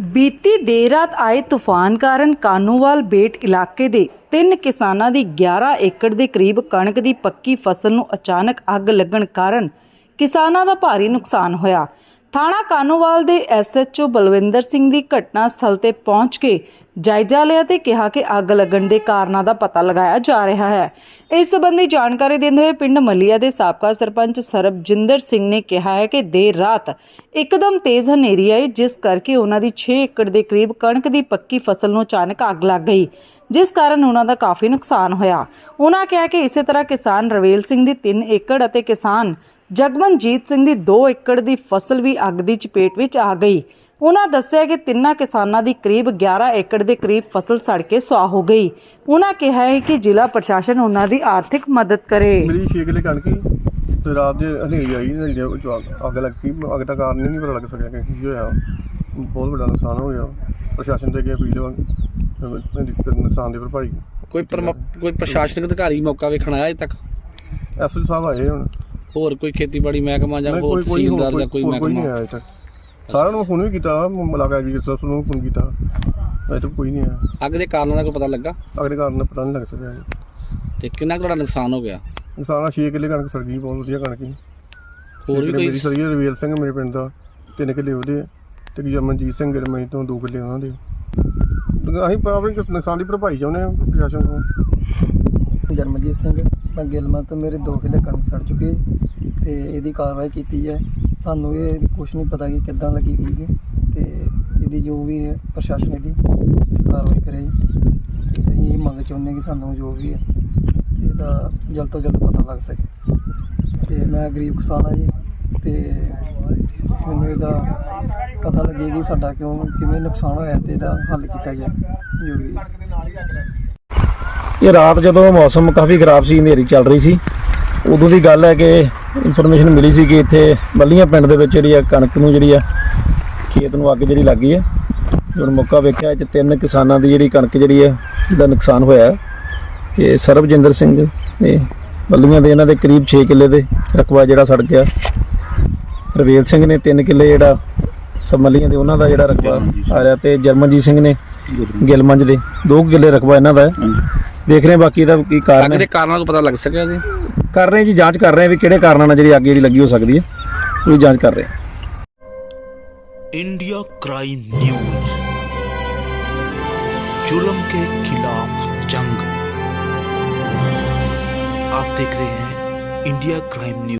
ਬੀਤੀ ਦੇਰ ਰਾਤ ਆਏ ਤੂਫਾਨ ਕਾਰਨ ਕਾਨੂੰਵਾਲ ਬੇਟ ਇਲਾਕੇ ਦੇ ਤਿੰਨ ਕਿਸਾਨਾਂ ਦੀ 11 ਏਕੜ ਦੇ ਕਰੀਬ ਕਣਕ ਦੀ ਪੱਕੀ ਫਸਲ ਨੂੰ ਅਚਾਨਕ ਅੱਗ ਲੱਗਣ ਕਾਰਨ ਕਿਸਾਨਾਂ ਦਾ ਭਾਰੀ ਨੁਕਸਾਨ ਹੋਇਆ। ਥਾਣਾ ਕਾਨੂੰਵਾਲ ਦੇ ਐਸਐਚਓ ਬਲਵਿੰਦਰ ਸਿੰਘ ਦੀ ਘਟਨਾ ਸਥਲ ਤੇ ਪਹੁੰਚ ਕੇ ਜਾਇਜ਼ਾ ਲਿਆ ਤੇ ਕਿਹਾ ਕਿ ਅੱਗ ਲੱਗਣ ਦੇ ਕਾਰਨਾਂ ਦਾ ਪਤਾ ਲਗਾਇਆ ਜਾ ਰਿਹਾ ਹੈ। ਇਸ ਸੰਬੰਧੀ ਜਾਣਕਾਰੀ ਦਿੰਦੇ ਹੋਏ ਪਿੰਡ ਮਲੀਆ ਦੇ ਸਾਬਕਾ ਸਰਪੰਚ ਸਰਬਜਿੰਦਰ ਸਿੰਘ ਨੇ ਕਿਹਾ ਹੈ ਕਿ ਦੇਰ ਰਾਤ ਇੱਕਦਮ ਤੇਜ਼ ਹਨੇਰੀ ਆਈ, ਜਿਸ ਕਰਕੇ ਉਹਨਾਂ ਦੀ 6 ਏਕੜ ਦੇ ਕਰੀਬ ਕਣਕ ਦੀ ਪੱਕੀ ਫਸਲ ਨੂੰ ਅਚਾਨਕ ਅੱਗ ਲੱਗ ਗਈ, ਜਿਸ ਕਾਰਨ ਉਹਨਾਂ ਦਾ ਕਾਫੀ ਨੁਕਸਾਨ ਹੋਇਆ। ਉਹਨਾਂ ਕਿਹਾ ਕਿ ਇਸੇ ਤਰ੍ਹਾਂ ਕਿਸਾਨ ਰਵੇਲ ਸਿੰਘ ਦੀ 3 ਏਕੜ ਅਤੇ ਕਿਸਾਨ ਜਗਮਨਜੀਤ ਸਿੰਘ ਦੀ 2 ਏਕੜ ਦੀ ਫਸਲ ਵੀ ਅੱਗ ਦੀ ਚਪੇਟ ਵਿੱਚ ਆ ਗਈ। ਉਹਨਾਂ ਦੱਸਿਆ ਕਿ ਤਿੰਨਾਂ ਕਿਸਾਨਾਂ ਦੀ ਕਰੀਬ 11 ਏਕੜ ਦੇ ਕਰੀਬ ਫਸਲ ਸੜ ਕੇ ਸੁਆਹ ਹੋ ਗਈ। ਉਹਨਾਂ ਕਿਹਾ ਹੈ ਕਿ ਜ਼ਿਲ੍ਹਾ ਪ੍ਰਸ਼ਾਸਨ ਉਹਨਾਂ ਦੀ ਆਰਥਿਕ ਮਦਦ ਕਰੇ। ਮੇਰੀ ਕਿੱਲੇ ਕਣਕ ਤੇ ਰਾਤ ਦੇ ਹਨੇਰੀ ਆਈ ਹਨੇਰੀ ਦੇ ਵਿੱਚ ਅੱਗ- ਅੱਗ ਲੱਗ ਪਈ ਅੱਗ ਦਾ ਕਾਰਨ ਹੀ ਨਹੀਂ ਪਤਾ ਲੱਗ ਸਕਿਆ ਕਿ ਕੀ ਹੋਇਆ। ਬਹੁਤ ਵੱਡਾ ਨੁਕਸਾਨ ਹੋ ਗਿਆ। ਪ੍ਰਸ਼ਾਸਨ ਦੇ ਅੱਗੇ ਅਪੀਲ ਵਾ ਇਹਦੀ ਨੁਕਸਾਨ ਦੀ ਭਰਪਾਈ। ਕੋਈ ਪਰਮ- ਕੋਈ ਪ੍ਰਸ਼ਾਸਨਿਕ ਅਧਿਕਾਰੀ ਮੌਕਾ ਵੇਖਣ ਆਇਆ ਅਜੇ ਤੱਕ? ਐਸਓ ਸਾਹਿਬ ਆਏ ਹੁਣ। ਹੋਰ ਕੋਈ ਖੇਤੀਬਾੜੀ ਮਹਿਕਮਾ ਜਾਂ ਨਹੀਂ, ਹੋਰ ਤਹਿਸੀਲਦਾਰ ਜਾਂ ਕੋਈ ਹੋਰ ਕੋਈ ਨਹੀਂ ਮਹਿਕਮਾ ਆਇਆ ਅਜੇ ਤੱਕ। ਸਾਰਿਆਂ ਨੂੰ ਫੋਨ ਵੀ ਕੀਤਾ ਮਲਾਕਾ ਐਗਰੀਕਲਚਰ ਨੂੰ ਫੋਨ ਕੀਤਾ। ਅਜੇ ਤੱਕ ਕੋਈ ਨਹੀਂ ਆਇਆ। ਅੱਗ ਦੇ ਕਾਰਨਾਂ ਦਾ ਕੋਈ ਪਤਾ ਲੱਗਾ? ਅਗਲੇ ਕਾਰਨ ਦਾ ਪਤਾ ਨਹੀਂ ਲੱਗ ਸਕਿਆ। ਜੀ। ਤੇ ਕਿੰਨਾ ਕੁ ਤੁਹਾਡਾ ਨੁਕਸਾਨ ਹੋ ਗਿਆ? ਨੁਕਸਾਨ ਆ ਛੇ ਕਿੱਲੇ ਕਣਕ ਸੜ ਗਈ ਬਹੁਤ ਵਧੀਆ ਕਣਕ ਸੀ। ਹੋਰ ਵੀ ਮੇਰੀ ਕੋਈ ਸਰੀ ਰਵੀਲ ਸਿੰਘ ਮੇਰੇ ਪਿੰਡ ਦਾ ਤਿੰਨ ਕਿੱਲੇ ਉਹਦੇ ਆ। ਤੇ ਜਮਨਜੀਤ ਸਿੰਘ ਗਰਮਈ ਤੋਂ ਦੋ ਕਿੱਲੇ ਉਹਨਾਂ ਦੇ। ਅਸੀਂ ਆਪਣੀ ਕਿਸ- ਨੁਕਸਾਨ ਦੀ ਭਰਪਾਈ ਚਾਹੁੰਦੇ ਹਾਂ ਪ੍ਰਸ਼ਾਸਨ ਤੋਂ। ਜਰਮਜੀਤ ਸਿੰਘ ਮੈਂ ਗਿਲਮਾ ਤੋਂ ਮੇਰੇ 2 ਕਿੱਲੇ ਕਣਕ ਸੜ ਚੁੱਕੀ ਤੇ ਇਹਦੀ ਕਾਰਵਾਈ ਕੀਤੀ ਹੈ ਸਾਨੂੰ ਇਹ ਕੁਝ ਨਹੀਂ ਪਤਾ ਕਿ ਕਿੱਦਾਂ ਲੱਗੀ ਗਈ ਜੀ ਤੇ ਇਹਦੀ ਜੋ ਵੀ ਹੈ ਪ੍ਰਸ਼ਾਸਨ ਦੀ ਕਾਰਵਾਈ ਕਰੇ ਜੀ। ਤੇ ਅਸੀਂ ਇਹ ਮੰਗ ਚਾਹੁੰਦੇ ਹਾਂ ਕਿ ਸਾਨੂੰ ਜੋ ਵੀ ਹੈ ਤੇ ਇਹਦਾ ਜਲਦ ਤੋਂ ਜਲਦ ਪਤਾ ਲੱਗ ਸਕੇ। ਤੇ ਮੈਂ ਗਰੀਬ ਕਿਸਾਨ ਹਾਂ ਜੀ ਤੇ ਮੈਨੂੰ ਇਹਦਾ ਪਤਾ ਲੱਗੇ ਕਿ ਸਾਡਾ ਕਿਉਂ ਕਿਵੇਂ ਨੁਕਸਾਨ ਹੋਇਆ ਤੇ ਇਹਦਾ ਹੱਲ ਕੀਤਾ ਜਾਏ। ਜੋ ਵੀ ਇਹ ਰਾਤ ਜਦੋਂ ਮੌਸਮ ਕਾਫੀ ਖਰਾਬ ਸੀ, ਹਨੇਰੀ ਚੱਲ ਰਹੀ ਸੀ, ਉਦੋਂ ਦੀ ਗੱਲ ਹੈ ਕਿ ਇਨਫੋਰਮੇਸ਼ਨ ਮਿਲੀ ਸੀ ਕਿ ਇੱਥੇ ਬੱਲੀਆਂ ਪਿੰਡ ਦੇ ਵਿੱਚ ਜਿਹੜੀ ਆ ਕਣਕ ਨੂੰ ਜਿਹੜੀ ਆ ਖੇਤ ਨੂੰ ਅੱਗ ਜਿਹੜੀ ਲੱਗੀ ਹੈ ਜਦੋਂ ਮੌਕਾ ਵੇਖਿਆ ਇਹ 'ਚ ਤਿੰਨ ਕਿਸਾਨਾਂ ਦੀ ਜਿਹੜੀ ਕਣਕ ਜਿਹੜੀ ਆ ਦਾ ਨੁਕਸਾਨ ਹੋਇਆ। ਹੈ। ਇਹ ਸਰਬਜਿੰਦਰ ਸਿੰਘ ਤੇ ਬੱਲੀਆਂ ਦੇ ਇਹਨਾਂ ਦੇ ਕਰੀਬ 6 ਕਿੱਲੇ ਦੇ ਰਕਬਾ ਜਿਹੜਾ ਸੜ ਗਿਆ। ਰਵੇਲ ਸਿੰਘ ਨੇ 3 ਕਿੱਲੇ ਜਿਹੜਾ ਸਮੱਲੀਆਂ ਦੇ ਉਹਨਾਂ ਦਾ ਜਿਹੜਾ ਰਕਬਾ ਆ ਰਿਹਾ ਤੇ ਜਰਮਨਜੀਤ ਸਿੰਘ ਨੇ ਗਿਲਮੰਜ ਦੇ 2 ਕਿੱਲੇ ਰਕਬਾ ਇਹਨਾਂ ਦਾ ਹੈ ਦੇਖ ਰਹੇ ਹਾਂ ਬਾਕੀ ਦਾ ਕੀ ਕਾਰਨ ਅੱਗ ਹੈ ਦੇ ਕਾਰਨਾਂ ਦਾ ਪਤਾ ਲੱਗ ਸਕਿਆ ਜੀ ਕਰ ਰਹੇ ਹਾਂ ਜੀ ਜਾਂਚ ਕਰ ਰਹੇ ਹਾਂ ਵੀ ਕਿਹੜੇ ਕਾਰਨਾਂ ਨਾਲ ਜਿਹੜੀ ਅੱਗ ਜਿਹੜੀ ਲੱਗੀ ਹੋ ਸਕਦੀ ਹੈ ਉਹ ਜਾਂਚ ਕਰ ਰਹੇ ਹਾਂ इंडिया क्राइम न्यूज जुल्म के खिलाफ जंग आप देख रहे हैं इंडिया क्राइम न्यूज